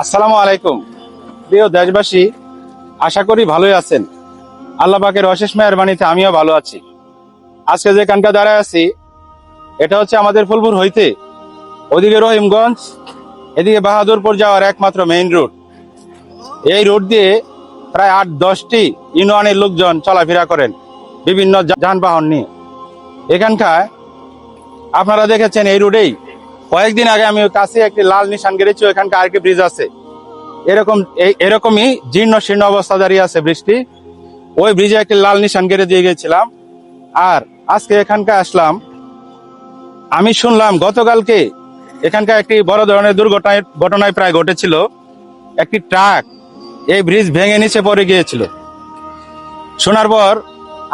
আসসালামু আলাইকুম। প্রিয় দেশবাসী, আশা করি ভালোই আছেন। আল্লাহ পাকের অশেষ মেহরবানিতে আমিও ভালো আছি। আজকে যে কানকা দাঁড়ায় আছি, এটা হচ্ছে আমাদের ফুলপুর হইতে ওদিকে রহিমগঞ্জ, এদিকে বাহাদুরপুর যাওয়ার একমাত্র মেইন রোড এই রোড দিয়ে প্রায় আট, দশটি ইউনিয়নের লোকজন চলাফেরা করেন বিভিন্ন যানবাহন নিয়ে। এখানকার আপনারা দেখেছেন এই রোডেই কয়েকদিন আগে আমি কাছে একটি লাল নিশান গেড়েছি ওখানকার আরেকটি ব্রিজ আছে। এরকম এরকমই জীর্ণ শীর্ণ অবস্থা দাঁড়িয়ে আছে বৃষ্টি। ওই ব্রিজে একটি লাল নিশান গেড়ে দিয়ে গেছিলাম। আর আজকে এখানকার আসলাম, আমি শুনলাম গতকালকে এখানকার একটি বড় ধরনের দুর্ঘটনায়, ঘটনায় প্রায় ঘটেছিল। একটি ট্রাক এই ব্রিজ ভেঙে নিচে পড়ে গিয়েছিল। শোনার পর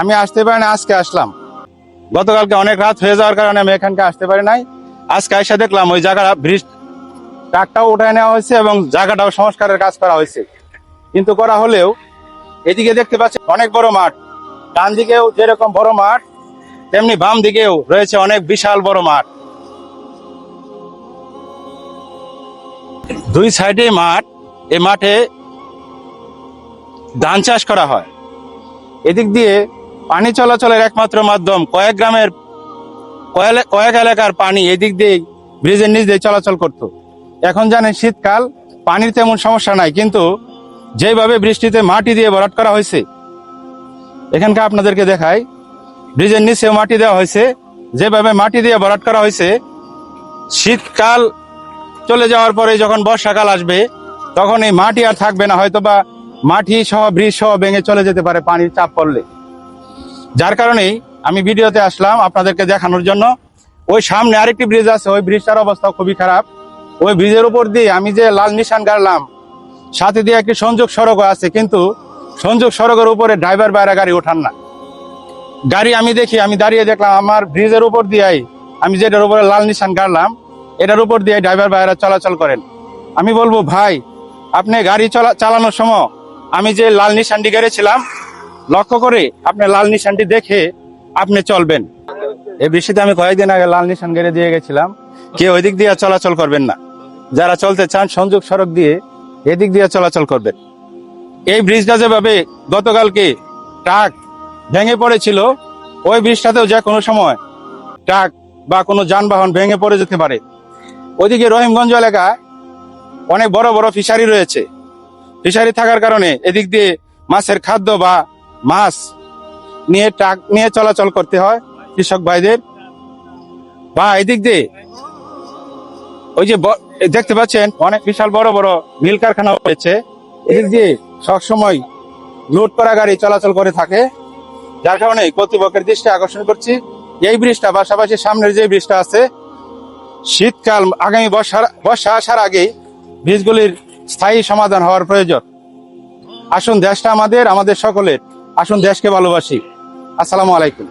আমি আসতে পারি না, আজকে আসলাম। গতকালকে অনেক রাত হয়ে যাওয়ার কারণে আমি এখানকে আসতে পারি নাই। আজকে এসে দেখলাম ওই জায়গাটা ব্রিজ ট্রাকটাও উঠায় নেওয়া হয়েছে এবং জায়গাটাও সংস্কারের কাজ করা হয়েছে। কিন্তু করা হলেও এদিকে দেখতে পাচ্ছি অনেক বড় মাঠ। ডান দিকেও যেরকম বড় মাঠ, তেমনি বাম দিকেও রয়েছে অনেক বিশাল বড় মাঠ। দুই সাইডে মাঠ এই মাঠে ধান চাষ করা হয়। এদিক দিয়ে পানি চলাচলের একমাত্র মাধ্যম কয়েক গ্রামের কয়েক এলাকার পানি এদিক দিয়ে ব্রিজের নিচ দিয়ে চলাচল করত। এখন জানেন শীতকাল, পানির তেমন সমস্যা নাই, কিন্তু যেভাবে বৃষ্টিতে মাটি দিয়ে ভরাট করা হয়েছে, এখানকার আপনাদেরকে দেখাই, ব্রিজের নিচে মাটি দেওয়া হয়েছে, যেভাবে মাটি দিয়ে ভরাট করা হয়েছে, শীতকাল চলে যাওয়ার পরে যখন বর্ষাকাল আসবে, তখন এই মাটি আর থাকবে না হয়তো বা মাটি সহ, ব্রিজ সহ ভেঙে চলে যেতে পারে পানির চাপ পড়লে। যার কারণেই আমি ভিডিওতে আসলাম আপনাদেরকে দেখানোর জন্য। ওই সামনে আরেকটি ব্রিজ আছে, ওই ব্রিজটার অবস্থা খুবই খারাপ। ওই ব্রিজের উপর দিয়ে আমি যে লাল নিশান গাড়লাম, সাথে দিয়ে একটি সংযোগ সড়কও আছে, কিন্তু সংযোগ সড়কের উপরে ড্রাইভার বাইরে গাড়ি ওঠান না। গাড়ি আমি দেখি, আমি দাঁড়িয়ে দেখলাম, আমার ব্রিজের উপর দিয়েই আমি যেটার উপরে লাল নিশান গাড়লাম, এটার উপর দিয়ে ড্রাইভার বাইরে চলাচল করেন। আমি বলব, ভাই, আপনি গাড়ি চলা, চালানোর সময় আমি যে লাল নিশানটি গেড়েছিলাম, লক্ষ্য করে আপনি লাল নিশানটি দেখে আপনি চলবেন। এই বৃষ্টিতে আমি কয়েকদিন আগে লাল নিশান গেড়ে দিয়ে গেছিলাম। কেউ ওই দিক দিয়ে চলাচল করবেন না। যারা চলতে চান, সংযোগ সড়ক দিয়ে এদিক দিয়ে চলাচল করবেন। এই ব্রিজটা যেভাবে গতকালকে ট্রাক ভেঙে পড়েছিল, ওই ব্রিজটাতেও যে কোনো সময় ট্রাক বা কোনো যানবাহন ভেঙে পড়ে যেতে পারে। ওইদিকে রহিমগঞ্জ এলাকায় অনেক বড় বড় ফিশারি রয়েছে। ফিশারি থাকার কারণে এদিক দিয়ে মাছের খাদ্য বা মাছ নিয়ে ট্রাক নিয়ে চলাচল করতে হয় কৃষক ভাইদের। বা এদিক দিয়ে ওই যে দেখতে পাচ্ছেন, অনেক বিশাল বড় বড় মিল কারখানা রয়েছে। এদিক দিয়ে সবসময় লোড করা গাড়ি চলাচল করে থাকে। যার কারণে কর্তৃপক্ষের দৃষ্টি আকর্ষণ করছি। এই ব্রিজটা পাশাপাশি সামনের যে ব্রিজটা আছে, শীতকাল, আগামী বর্ষার বর্ষা আসার আগেই ব্রিজগুলির স্থায়ী সমাধান হওয়ার প্রয়োজন। আসুন, দেশটা আমাদের আমাদের সকলের। আসুন দেশকে ভালোবাসি। আসসালামু আলাইকুম।